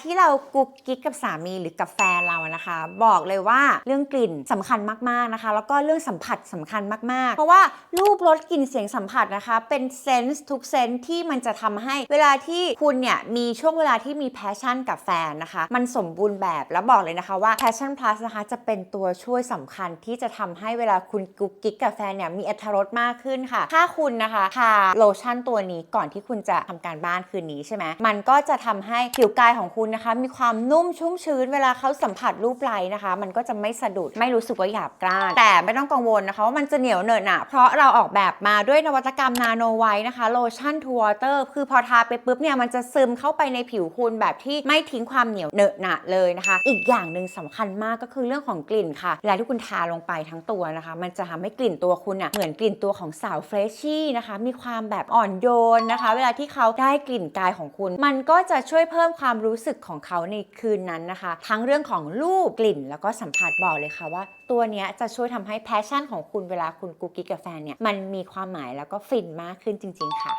ที่เรากุ๊กกิ๊กกับสามีหรือกับแฟนเรานะคะ บอกเลยว่าเรื่องกลิ่นสำคัญมากๆนะคะ แล้วก็เรื่องสัมผัสสำคัญมากๆ เพราะว่ารูปรสกลิ่นเสียงสัมผัสนะคะ เป็นเซนส์ทุกเซนส์ที่มันจะทำให้เวลาที่คุณเนี่ยมีช่วงเวลาที่มีแพชชั่นกับแฟนนะคะ มันสมบูรณ์แบบแล้วบอกเลยนะคะว่า Passion Plus นะคะจะเป็นตัวช่วยสำคัญที่จะทำให้เวลาคุณกุ๊กกิ๊กกับแฟนเนี่ยมีอรรถรสมากขึ้นค่ะ ถ้าคุณนะคะทาโลชั่นตัวนี้ก่อนที่คุณจะทำการบ้านคืนนี้ใช่ไหมมันก็จะทำให้ผิวกายของคุณนะคะ มีความนุ่มชุ่มชื้นเวลาเขาสัมผัสรูปไล้นะคะ มันก็จะไม่สะดุดไม่รู้สึกว่าหยาบกร้านแต่ไม่ต้องกังวลนะคะว่ามันจะเหนียวเหนอะหนะเพราะเราออกแบบมาด้วยนวัตกรรมนาโนไวท์นะคะโลชั่นทูวอเตอร์คือพอทาไปปุ๊บเนี่ยมันจะซึมเข้าไปในผิวคุณแบบที่ไม่ทิ้งความเหนียวเหนอะหนะเลยนะคะ อีกอย่างหนึ่งสำคัญมากก็คือเรื่องของกลิ่นค่ะเวลาที่คุณทาลงไปทั้งตัวนะคะ มันจะทำให้กลิ่นตัวคุณอะเหมือนกลิ่นตัวของสาวเฟรชชี่นะคะ มีความแบบอ่อนโยนนะคะ เวลาที่เขาได้กลิ่นกายของคุณ มันก็จะช่วยเพิ่มความรู้้สึกของเขาในคืนนั้นนะคะ ทั้งเรื่องของรูปกลิ่น แล้วก็สัมผัสบอกเลยค่ะว่าตัวเนี้ยจะช่วยทำให้แพชชั่นของคุณเวลาคุณกุ๊กกิ๊กกับแฟนเนี่ยมันมีความหมายแล้วก็ฟินมากขึ้นจริง ๆ ค่ะ